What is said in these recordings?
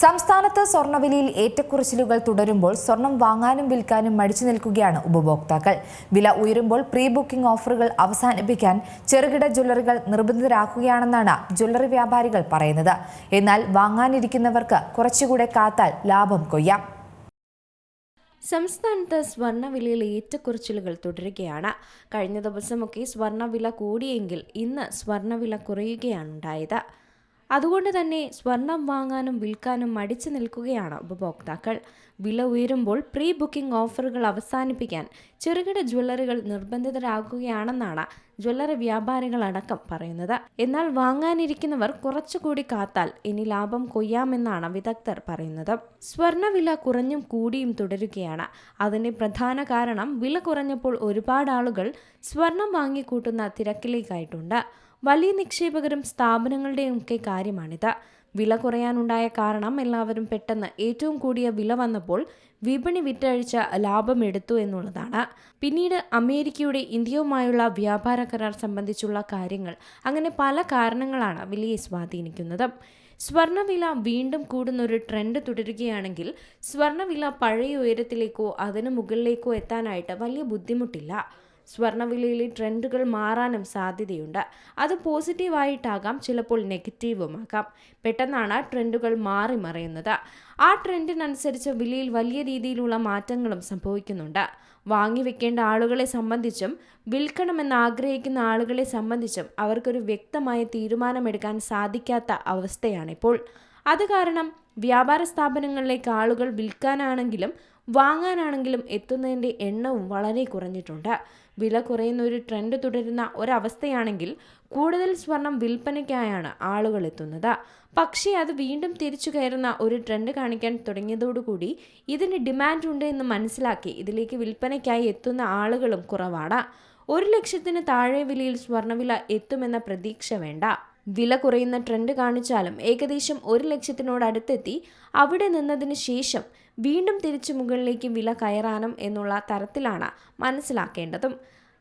സംസ്ഥാനത്ത് സ്വർണവിലയിൽ ഏറ്റക്കുറച്ചിലുകൾ തുടരുമ്പോൾ സ്വർണം വാങ്ങാനും വിൽക്കാനും മടിച്ചു നിൽക്കുകയാണ് ഉപഭോക്താക്കൾ. വില ഉയരുമ്പോൾ പ്രീ ബുക്കിംഗ് ഓഫറുകൾ അവസാനിപ്പിക്കാൻ ചെറുകിട ജ്വല്ലറികൾ നിർബന്ധിതരാക്കുകയാണെന്നാണ് ജ്വല്ലറി വ്യാപാരികൾ പറയുന്നത്. എന്നാൽ വാങ്ങാനിരിക്കുന്നവർക്ക് കുറച്ചുകൂടെ കാത്താൽ ലാഭം കൊയ്യാം. സംസ്ഥാനത്ത് സ്വർണവിലയിൽ ഏറ്റക്കുറച്ചിലുകൾ തുടരുകയാണ്. കഴിഞ്ഞ ദിവസമൊക്കെ സ്വർണവില കൂടിയെങ്കിൽ ഇന്ന് സ്വർണവില കുറയുകയാണ് ഉണ്ടായത്. അതുകൊണ്ട് തന്നെ സ്വർണം വാങ്ങാനും വിൽക്കാനും മടിച്ചു നിൽക്കുകയാണ് ഉപഭോക്താക്കൾ. വില ഉയരുമ്പോൾ പ്രീ ബുക്കിംഗ് ഓഫറുകൾ അവസാനിപ്പിക്കാൻ ചെറുകിട ജ്വല്ലറികൾ നിർബന്ധിതരാകുകയാണെന്നാണ് ജ്വല്ലറി വ്യാപാരികളടക്കം പറയുന്നത്. എന്നാൽ വാങ്ങാനിരിക്കുന്നവർ കുറച്ചുകൂടി കാത്താൽ ഇനി ലാഭം കൊയ്യാമെന്നാണ് വിദഗ്ധർ പറയുന്നത്. സ്വർണവില കുറഞ്ഞും കൂടിയും തുടരുകയാണ്. അതിന്റെ പ്രധാന കാരണം വില കുറഞ്ഞപ്പോൾ ഒരുപാട് ആളുകൾ സ്വർണം വാങ്ങിക്കൂട്ടുന്ന തിരക്കിലേക്കായിട്ടുണ്ട്. വലിയ നിക്ഷേപകരും സ്ഥാപനങ്ങളുടെയും ഒക്കെ കാര്യമാണിത്. വില കുറയാനുണ്ടായ കാരണം എല്ലാവരും പെട്ടെന്ന് ഏറ്റവും കൂടിയ വില വന്നപ്പോൾ വിപണി വിറ്റഴിച്ച ലാഭമെടുത്തു എന്നുള്ളതാണ്. പിന്നീട് അമേരിക്കയുടെ ഇന്ത്യയുമായുള്ള വ്യാപാര കരാർ സംബന്ധിച്ചുള്ള കാര്യങ്ങൾ അങ്ങനെ പല കാരണങ്ങളാണ് വിലയെ സ്വാധീനിക്കുന്നത്. സ്വർണവില വീണ്ടും കൂടുന്നൊരു ട്രെൻഡ് തുടരുകയാണെങ്കിൽ സ്വർണവില പഴയ ഉയരത്തിലേക്കോ അതിനു മുകളിലേക്കോ എത്താനായിട്ട് വലിയ ബുദ്ധിമുട്ടില്ല. സ്വർണവിലയിലെ ട്രെൻഡുകൾ മാറാനും സാധ്യതയുണ്ട്. അത് പോസിറ്റീവായിട്ടാകാം ചിലപ്പോൾ നെഗറ്റീവുമാകാം. പെട്ടെന്നാണ് ട്രെൻഡുകൾ മാറി മറയുന്നത്. ആ ട്രെൻഡിനനുസരിച്ച് വിലയിൽ വലിയ രീതിയിലുള്ള മാറ്റങ്ങളും സംഭവിക്കുന്നുണ്ട്. വാങ്ങിവെക്കേണ്ട ആളുകളെ സംബന്ധിച്ചും വിൽക്കണമെന്ന് ആഗ്രഹിക്കുന്ന ആളുകളെ സംബന്ധിച്ചും അവർക്കൊരു വ്യക്തമായ തീരുമാനമെടുക്കാൻ സാധിക്കാത്ത അവസ്ഥയാണിപ്പോൾ. അത് കാരണം വ്യാപാര സ്ഥാപനങ്ങളിലേക്ക് ആളുകൾ വിൽക്കാനാണെങ്കിലും വാങ്ങാനാണെങ്കിലും എത്തുന്നതിന്റെ എണ്ണവും വളരെ കുറഞ്ഞിട്ടുണ്ട്. വില കുറയുന്ന ഒരു ട്രെൻഡ് തുടരുന്ന ഒരവസ്ഥയാണെങ്കിൽ കൂടുതൽ സ്വർണം വിൽപ്പനയ്ക്കായാണ് ആളുകൾ എത്തുന്നത്. പക്ഷേ അത് വീണ്ടും തിരിച്ചു കയറുന്ന ഒരു ട്രെൻഡ് കാണിക്കാൻ തുടങ്ങിയതോടുകൂടി ഇതിന് ഡിമാൻഡ് ഉണ്ട് എന്ന് മനസ്സിലാക്കി ഇതിലേക്ക് വിൽപ്പനയ്ക്കായി എത്തുന്ന ആളുകളും കുറവാണ്. ഒരു ലക്ഷത്തിന് താഴെ വിലയിൽ സ്വർണവില എത്തുമെന്ന പ്രതീക്ഷ വേണ്ട. വില കുറയുന്ന ട്രെൻഡ് കാണിച്ചാലും ഏകദേശം ഒരു ലക്ഷത്തിനോടടുത്തെത്തി അവിടെ നിന്നതിന് ശേഷം വീണ്ടും തിരിച്ചു മുകളിലേക്ക് വില കയറാനും എന്നുള്ള തരത്തിലാണ് മനസ്സിലാക്കേണ്ടതും.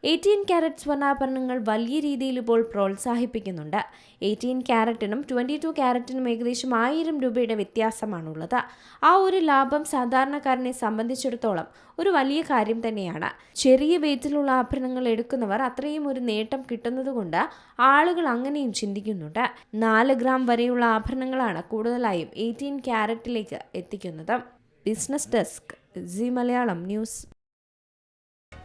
എയ്റ്റീൻ ക്യാരറ്റ് സ്വർണാഭരണങ്ങൾ വലിയ രീതിയിൽ ഇപ്പോൾ പ്രോത്സാഹിപ്പിക്കുന്നുണ്ട്. എയ്റ്റീൻ ക്യാരറ്റിനും ട്വന്റി ടു ക്യാരറ്റിനും ഏകദേശം ആയിരം രൂപയുടെ വ്യത്യാസമാണുള്ളത്. ആ ഒരു ലാഭം സാധാരണക്കാരനെ സംബന്ധിച്ചിടത്തോളം ഒരു വലിയ കാര്യം തന്നെയാണ്. ചെറിയ വെയിറ്റിലുള്ള ആഭരണങ്ങൾ എടുക്കുന്നവർ അത്രയും ഒരു നേട്ടം കിട്ടുന്നതുകൊണ്ട് ആളുകൾ അങ്ങനെയും ചിന്തിക്കുന്നുണ്ട്. നാല് ഗ്രാം വരെയുള്ള ആഭരണങ്ങളാണ് കൂടുതലായും എയ്റ്റീൻ ക്യാരറ്റിലേക്ക് എത്തിക്കുന്നത്. Business desk Zee Malayalam News.